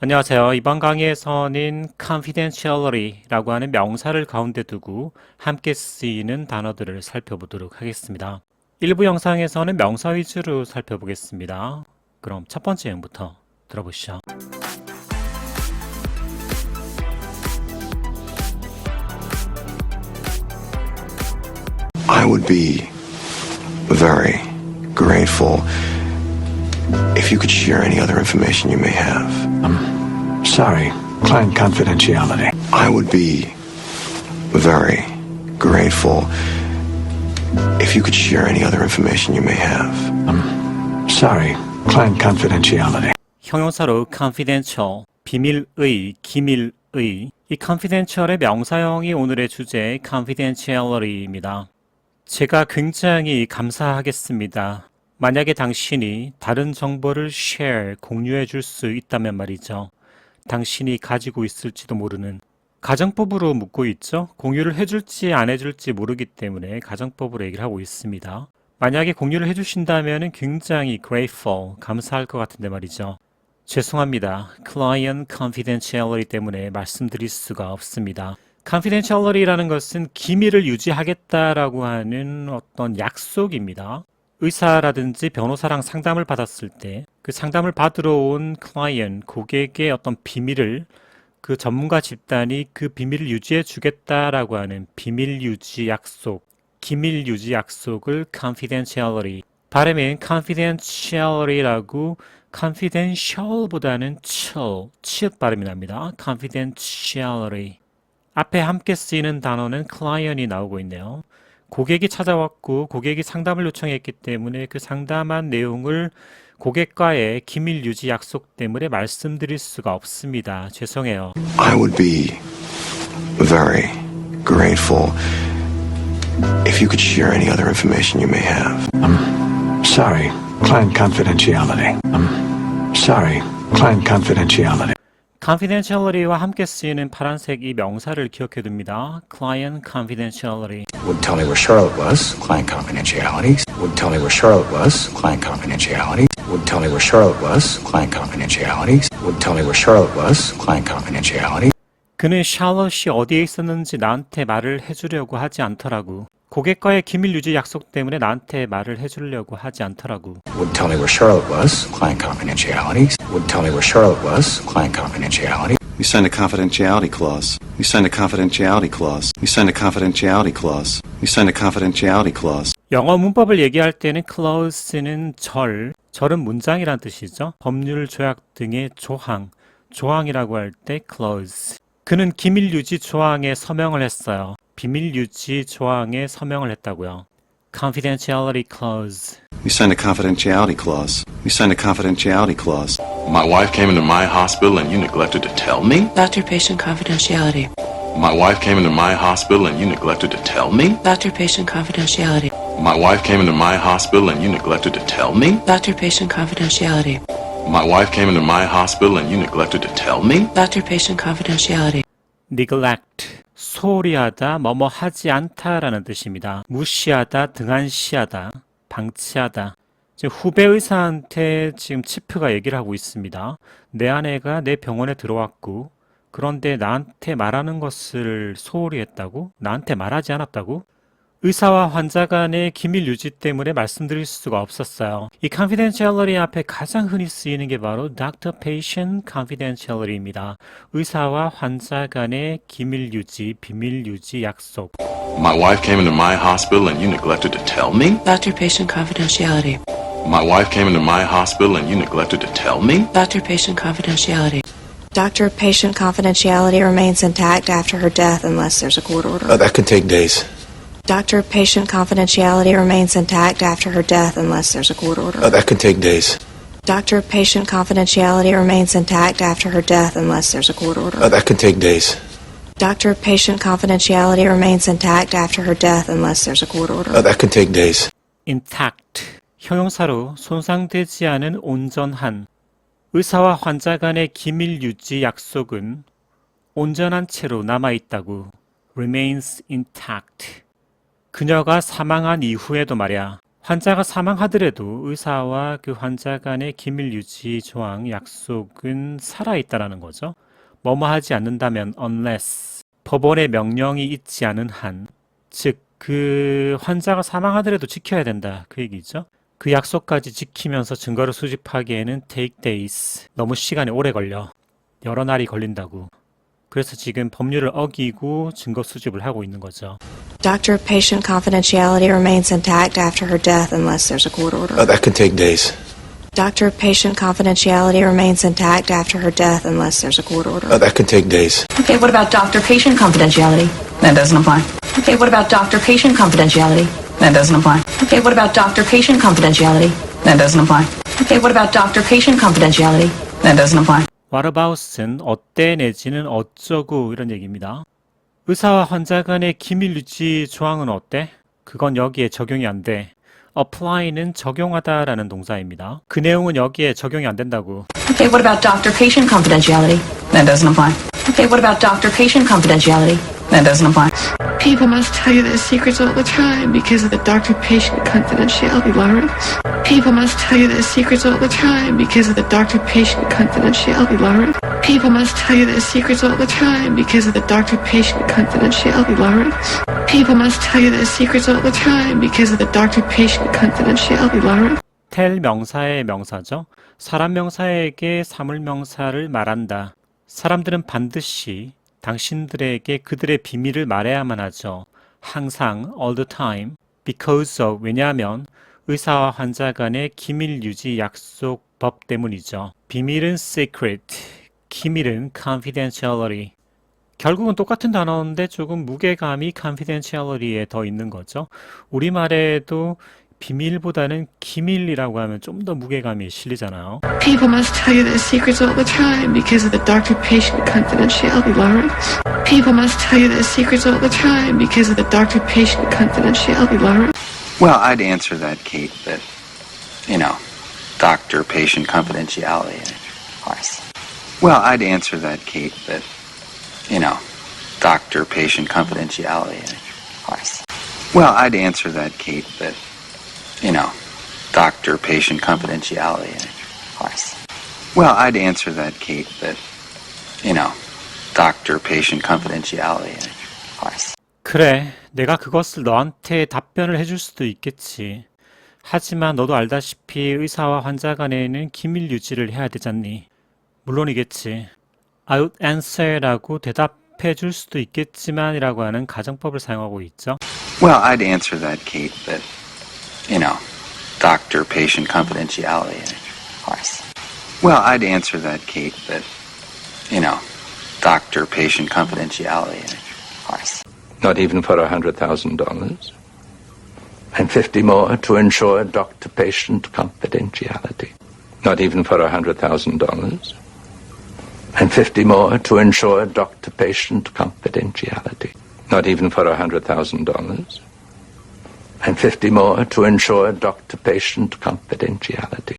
안녕하세요. 이번 강의에서는 confidentiality라고 하는 명사를 가운데 두고 함께 쓰이는 단어들을 살펴보도록 하겠습니다. 일부 영상에서는 명사 위주로 살펴보겠습니다. 그럼 첫 번째 예부터 들어보시죠. If you could share any other information you may have. Sorry, client confidentiality. I would be very grateful if you could share any other information you may have. Sorry, client confidentiality. 형용사로 confidential, 비밀의, 기밀의 이 confidential의 명사형이 오늘의 주제 confidentiality입니다. 제가 굉장히 감사하겠습니다. 만약에 당신이 다른 정보를 share, 공유해 줄 수 있다면 말이죠. 당신이 가지고 있을지도 모르는 가정법으로 묻고 있죠. 공유를 해줄지 안 해줄지 모르기 때문에 가정법으로 얘기를 하고 있습니다. 만약에 공유를 해주신다면 굉장히 grateful, 감사할 것 같은데 말이죠. 죄송합니다. client confidentiality 때문에 말씀드릴 수가 없습니다. confidentiality라는 것은 기밀을 유지하겠다라고 하는 어떤 약속입니다. 의사라든지 변호사랑 상담을 받았을 때 그 상담을 받으러 온 클라이언, 고객의 어떤 비밀을 그 전문가 집단이 그 비밀을 유지해 주겠다라고 하는 비밀 유지 약속, 기밀 유지 약속을 confidentiality, 발음은 confidentiality라고 confidential보다는 chill, 치읓 발음이 납니다. confidentiality. 앞에 함께 쓰이는 단어는 client이 나오고 있네요. 고객이 찾아왔고 고객이 상담을 요청했기 때문에 그 상담한 내용을 고객과의 기밀 유지 약속 때문에 말씀드릴 수가 없습니다. 죄송해요. I would be very grateful if you could share any other information you may have. Sorry, client confidentiality. Sorry, client confidentiality. Confidentiality와 함께 쓰이는 파란색 이 명사를 기억해 둡니다. client confidentiality. Would tell me where Charlotte was, client confidentiality. Would tell me where Charlotte was, client confidentiality. Would tell me where Charlotte was, client confidentiality. Would tell me where Charlotte was, client confidentiality. 그는 샬럿이 어디에 있었는지 나한테 말을 해주려고 하지 않더라고. 고객과의 기밀 유지 약속 때문에 나한테 말을 해주려고 하지 않더라고. Would tell me where Charlotte was, client confidentiality. Would tell me where Charlotte was, client confidentiality. We signed a confidentiality clause. We signed a confidentiality clause. We signed a confidentiality clause. We signed a confidentiality clause. 영어 문법을 얘기할 때는 clause는 절, 절은 문장이란 뜻이죠. 법률 조약 등의 조항, 조항이라고 할 때 clause. 그는 기밀 유지 조항에 서명을 했어요. 비밀 유지 조항에 서명을 했다고요. confidentiality clause. We signed a confidentiality clause. We signed a confidentiality clause. My wife came into my hospital and you neglected to tell me? Doctor patient confidentiality. My wife came into my hospital and you neglected to tell me? Doctor patient confidentiality. My wife came into my hospital and you neglected to tell me? Doctor patient confidentiality. My wife came into my hospital and you neglected to tell me? Doctor patient confidentiality. neglect. 소홀히 하다, 뭐뭐 하지 않다라는 뜻입니다. 무시하다, 등한시하다, 방치하다. 지금 후배 의사한테 지금 치프가 얘기를 하고 있습니다. 내 아내가 내 병원에 들어왔고, 그런데 나한테 말하는 것을 소홀히 했다고? 나한테 말하지 않았다고? 의사와 환자 간의 기밀 유지 때문에 말씀드릴 수가 없었어요. 이 confidentiality 앞에 가장 흔히 쓰이는 게 바로 doctor-patient confidentiality입니다. 의사와 환자 간의 기밀 유지, 비밀 유지 약속. My wife came into my hospital and you neglected to tell me? Doctor patient confidentiality. My wife came into my hospital and you neglected to tell me? Doctor patient confidentiality. Doctor patient confidentiality remains intact after her death unless there's a court order. Uh, that could take days. Doctor patient confidentiality remains intact after her death unless there's a court order. Uh, that could take days. Doctor patient confidentiality remains intact after her death unless there's a court order. Uh, that could take days. Doctor patient confidentiality remains intact after her death unless there's a court order. Uh, that could take days. intact. 형용사로 손상되지 않은 온전한. 의사와 환자 간의 기밀 유지 약속은 온전한 채로 남아있다고. remains intact. 그녀가 사망한 이후에도 말이야. 환자가 사망하더라도 의사와 그 환자 간의 기밀 유지 조항 약속은 살아있다라는 거죠. 뭐뭐 하지 않는다면 unless 법원의 명령이 있지 않은 한, 즉 그 환자가 사망하더라도 지켜야 된다 그 얘기죠. 그 약속까지 지키면서 증거를 수집하기에는 take days 너무 시간이 오래 걸려 여러 날이 걸린다고. 그래서 지금 법률을 어기고 증거 수집을 하고 있는 거죠. Doctor-patient confidentiality remains intact after her death unless there's a court order. Uh, that can take days. Doctor-patient confidentiality remains intact after her death unless there's a court order. Uh, that can take days. Okay, what about doctor-patient confidentiality? That doesn't apply. Okay, what about doctor-patient confidentiality? That doesn't apply. Okay, what about doctor-patient confidentiality? That doesn't apply. Okay, what about doctor-patient confidentiality? That doesn't apply. whatabout은 어때 내지는 어쩌고 이런 얘기입니다. 의사와 환자 간의 기밀 유지 조항은 어때? 그건 여기에 적용이 안 돼. apply는 적용하다라는 동사입니다. 그 내용은 여기에 적용이 안 된다고. Okay, what about doctor-patient confidentiality? That doesn't apply. Okay, what about doctor-patient confidentiality? That doesn't apply. People must tell you their secrets all the time because of the doctor-patient confidentiality, Lawrence. People must tell you their secrets all the time because of the doctor-patient confidentiality, Lawrence. People must tell you their secrets all the time because of the doctor-patient confidentiality, Lawrence. People must tell you their secrets all the time because of the doctor-patient confidentiality, Lawrence. 텔 명사의 명사죠. 사람 명사에게 사물 명사를 말한다. 사람들은 반드시 당신들에게 그들의 비밀을 말해야만 하죠. 항상, all the time, because of, 왜냐하면 의사와 환자 간의 기밀 유지 약속 법 때문이죠. 비밀은 secret, 기밀은 confidentiality. 결국은 똑같은 단어인데 조금 무게감이 confidentiality에 더 있는 거죠. 우리말에도 비밀보다는 기밀이라고 하면 좀 더 무게감이 실리잖아요. People must tell you their secrets all the time because of the doctor-patient confidentiality, Lawrence. People must tell you their secrets all the time because of the doctor-patient confidentiality, Lawrence. Well, I'd answer that, Kate, that, you know, doctor patient confidentiality. Of course. Well, I'd answer that, Kate, that, you know, doctor patient confidentiality. Of course. Well, I'd answer that, Kate, that, you know, doctor patient confidentiality. Of course. Well, I'd answer that, Kate, that, you know, doctor patient confidentiality. Of course. 그래, 내가 그것을 너한테 답변을 해줄 수도 있겠지. 하지만 너도 알다시피 의사와 환자 간에는 기밀 유지를 해야 되잖니. 물론이겠지. I would answer라고 대답해 줄 수도 있겠지만이라고 하는 가정법을 사용하고 있죠. Well, I'd answer that, Kate, that, you know, doctor patient confidentiality. Of course. Well, I'd answer that, Kate, that, you know, doctor patient confidentiality. Of course. Not even for a hundred thousand dollars. And fifty more to ensure doctor-patient confidentiality. Not even for a hundred thousand dollars. and 50 more to ensure doctor patient confidentiality, not even for $100,000, and 50 more to ensure doctor patient confidentiality.